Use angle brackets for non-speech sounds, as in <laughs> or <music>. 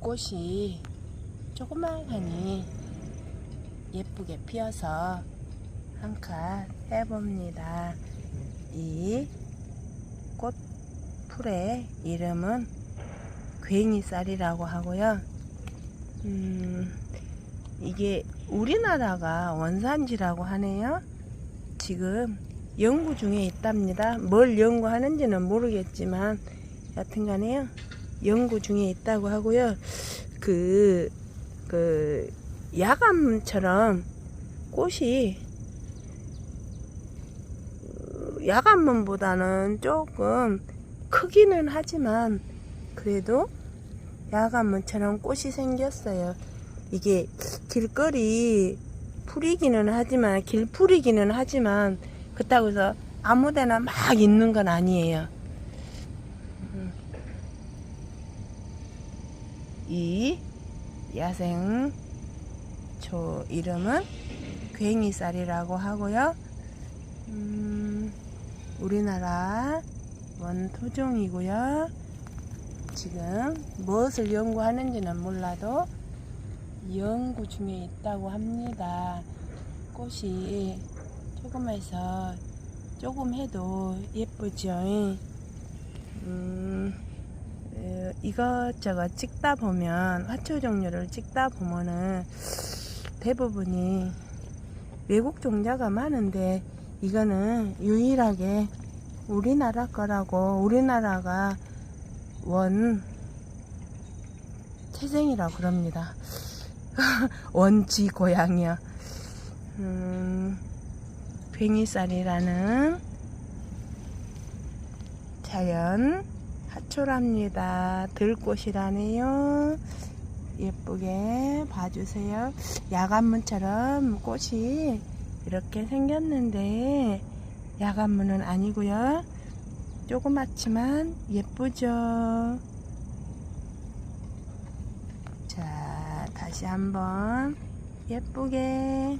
들꽃이 조그마하니 예쁘게 피어서 한 칸 해봅니다. 이 꽃풀의 이름은 괭이쌀이라고 하고요. 음, 이게 우리나라가 원산지라고 하네요. 지금 연구 중에 있답니다. 뭘 연구하는지는 모르겠지만 여튼간에요. 연구 중에 있다고 하고요. 그, 그, 야감처럼 꽃이 어, 야간문보다는 조금 크기는 하지만 그래도 야간문처럼 꽃이 생겼어요. 이게 길거리 풀이기는 하지만 길풀이기는 하지만 그렇다고 해서 아무데나 막 있는 건 아니에요. 음. 이 야생 초 이름은 괭이쌀이라고 하고요. 음, 우리나라 원토종이고요. 지금 무엇을 연구하는지는 몰라도 연구 중에 있다고 합니다. 꽃이 조금해서 조금 해도 예쁘죠. 음, 어, 이것저것 찍다 보면 화초 종류를 찍다 보면은 대부분이 외국 종자가 많은데 이거는 유일하게 우리나라 거라고 우리나라가 원 태생이라 그럽니다. <laughs> 원지 고향이요. 음, 괭이쌀이라는 자연 하초랍니다. 들꽃이라네요. 예쁘게 봐주세요. 야간문처럼 꽃이 이렇게 생겼는데 야간문은 아니고요. 조그맣지만 예쁘죠. 자, 다시 한번 예쁘게